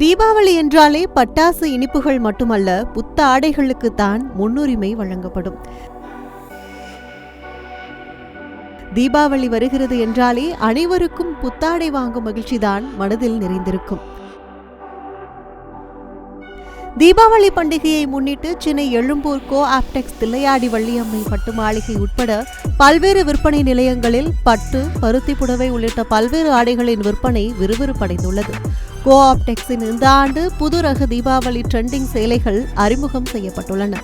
தீபாவளி என்றாலே பட்டாசு இனிப்புகள் மட்டுமல்ல புத்த ஆடைகளுக்கு தான் முன்னுரிமை வழங்கப்படும். தீபாவளி வருகிறது என்றாலே அனைவருக்கும் புத்தாடை வாங்கும் மகிழ்ச்சிதான் மனதில் நிறைந்திருக்கும். தீபாவளி பண்டிகையை முன்னிட்டு சென்னை எழும்பூர் கோ ஆப்டெக்ஸ் தில்லையாடி வள்ளியம்மை பட்டு மாளிகை உட்பட பல்வேறு விற்பனை நிலையங்களில் பட்டு பருத்தி புடவை உள்ளிட்ட பல்வேறு ஆடைகளின் விற்பனை விறுவிறுப்படைந்துள்ளது. கோ ஆப்டெக்ஸின் இந்த ஆண்டு புது ரக தீபாவளி ட்ரெண்டிங் சேலைகள் அறிமுகம் செய்யப்பட்டுள்ளன.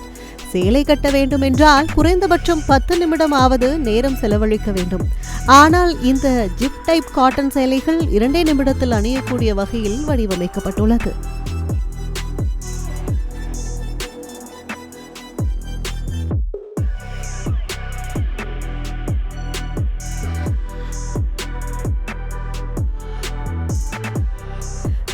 சேலை கட்ட வேண்டும் என்றால் குறைந்தபட்சம் பத்து நிமிடம் ஆவது நேரம் செலவழிக்க வேண்டும். ஆனால் இந்த ஜிப் டைப் காட்டன் சேலைகள் இரண்டே நிமிடத்தில் அணியக்கூடிய வகையில் வடிவமைக்கப்பட்டுள்ளது.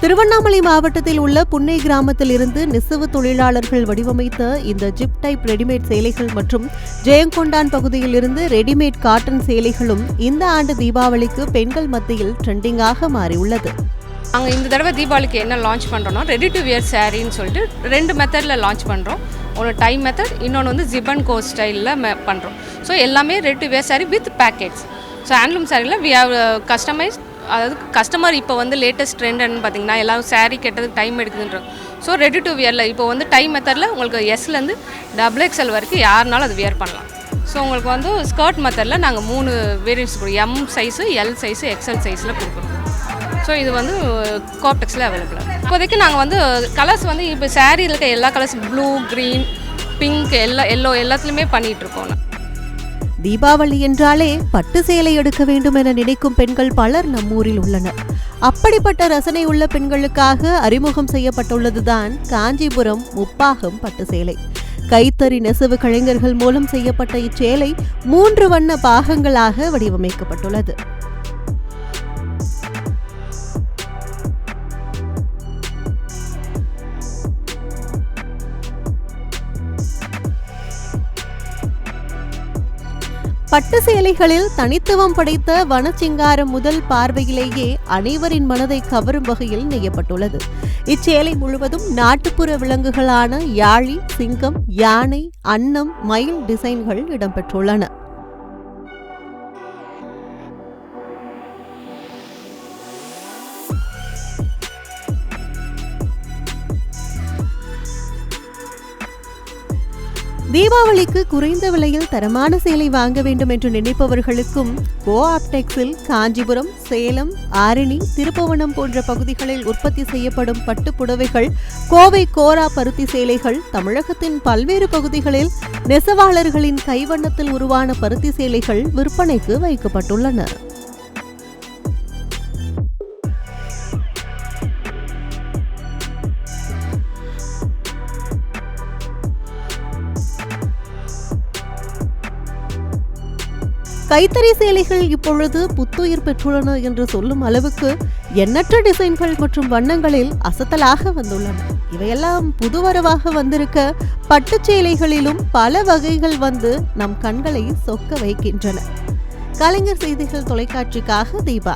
திருவண்ணாமலை மாவட்டத்தில் உள்ள புன்னை கிராமத்தில் இருந்து நெசவு தொழிலாளர்கள் வடிவமைத்த இந்த ஜிப் டைப் ரெடிமேட் சேலைகள் மற்றும் ஜெயங்கொண்டான் பகுதியில் இருந்து ரெடிமேட் காட்டன் சேலைகளும் இந்த ஆண்டு தீபாவளிக்கு பெண்கள் மத்தியில் ட்ரெண்டிங்காக மாறியுள்ளது. நாங்கள் இந்த தடவை தீபாவளிக்கு என்ன லான்ச் பண்ணுறோம்னா ரெடி டு வியர் சாரின்னு சொல்லிட்டு ரெண்டு மெத்தடில் லான்ச் பண்ணுறோம் ஒன்று டைம் மெத்தட் இன்னொன்று வந்து ஜிபன் கோ ஸ்டைலில் மெ பண்ணுறோம் ஸோ எல்லாமே ready to wear sari with pockets so handloom சாரியில் வி ஹவ் கஸ்டமைஸ் அதாவது கஸ்டமர் இப்போ வந்து லேட்டஸ்ட் ட்ரெண்டுன்னு பார்த்தீங்கன்னா எல்லாரும் சாரீ கெட்டதுக்கு டைம் எடுக்குதுன்றோம் ஸோ ரெடி டு வியரில் இப்போ வந்து டைம் மெத்தடில் உங்களுக்கு எஸ்லேருந்து டபுள் எக்ஸ்எல் வரைக்கும் யாருனாலும் அது வியர் பண்ணலாம். ஸோ உங்களுக்கு வந்து ஸ்கர்ட் மெத்தடில் நாங்கள் மூணு வேரியன்ஸ் கொடுக்கும் M size L size XL சைஸில் கொடுக்குறோம். ஸோ இது வந்து uh, கோப்டெக்ஸில் அவைலபிள் இப்போதைக்கு நாங்கள் வந்து uh, கலர்ஸ் வந்து இப்போ சாரியில் இருக்க எல்லா கலர்ஸும் ப்ளூ க்ரீன் பிங்க் எல்லா எல்லோ எல்லாத்துலேயுமே பண்ணிகிட்ருக்கோம் தீபாவளி என்றாலே பட்டு சேலை எடுக்க வேண்டும் என நினைக்கும் பெண்கள் பலர் நம்மூரில் உள்ளனர். அப்படிப்பட்ட ரசனை உள்ள பெண்களுக்காக அறிமுகம் செய்யப்பட்டுள்ளதுதான் காஞ்சிபுரம் முப்பாகம் பட்டு சேலை. கைத்தறி நெசவு கலைஞர்கள் மூலம் செய்யப்பட்ட இச்சேலை மூன்று வண்ண பாகங்களாக வடிவமைக்கப்பட்டுள்ளது. பட்டு சேலைகளில் தனித்துவம் படைத்த வனச்சிங்காரம் முதல் பார்வையிலேயே அனைவரின் மனதை கவரும் வகையில் நெய்யப்பட்டுள்ளது. இச்சேலை முழுவதும் நாட்டுப்புற விலங்குகளான யாழி சிங்கம் யானை அன்னம் மயில் டிசைன்கள் இடம்பெற்றுள்ளன. தீபாவளிக்கு குறைந்த விலையில் தரமான சேலை வாங்க வேண்டும் என்று நினைப்பவர்களுக்கும் கோ ஆப்டெக்ஸில் காஞ்சிபுரம் சேலம் ஆரணி திருப்பவனம் போன்ற பகுதிகளில் உற்பத்தி செய்யப்படும் பட்டு புடவைகள் கோவை கோரா பருத்தி சேலைகள் தமிழகத்தின் பல்வேறு பகுதிகளில் நெசவாளர்களின் கைவண்ணத்தில் உருவான பருத்தி சேலைகள் விற்பனைக்கு வைக்கப்பட்டுள்ளன. கைத்தறி சேலைகள் இப்பொழுது புத்துயிர் பெற்றுள்ளன என்று சொல்லும் அளவுக்கு எண்ணற்ற டிசைன்கள் மற்றும் வண்ணங்களில் அசத்தலாக வந்துள்ளன. இவையெல்லாம் புதுவரவாக வந்திருக்க பட்டுச் சேலைகளிலும் பல வகைகள் வந்து நம் கண்களை சொக்க வைக்கின்றன. கலைஞர் செய்திகள் தொலைக்காட்சிக்காக தீபா.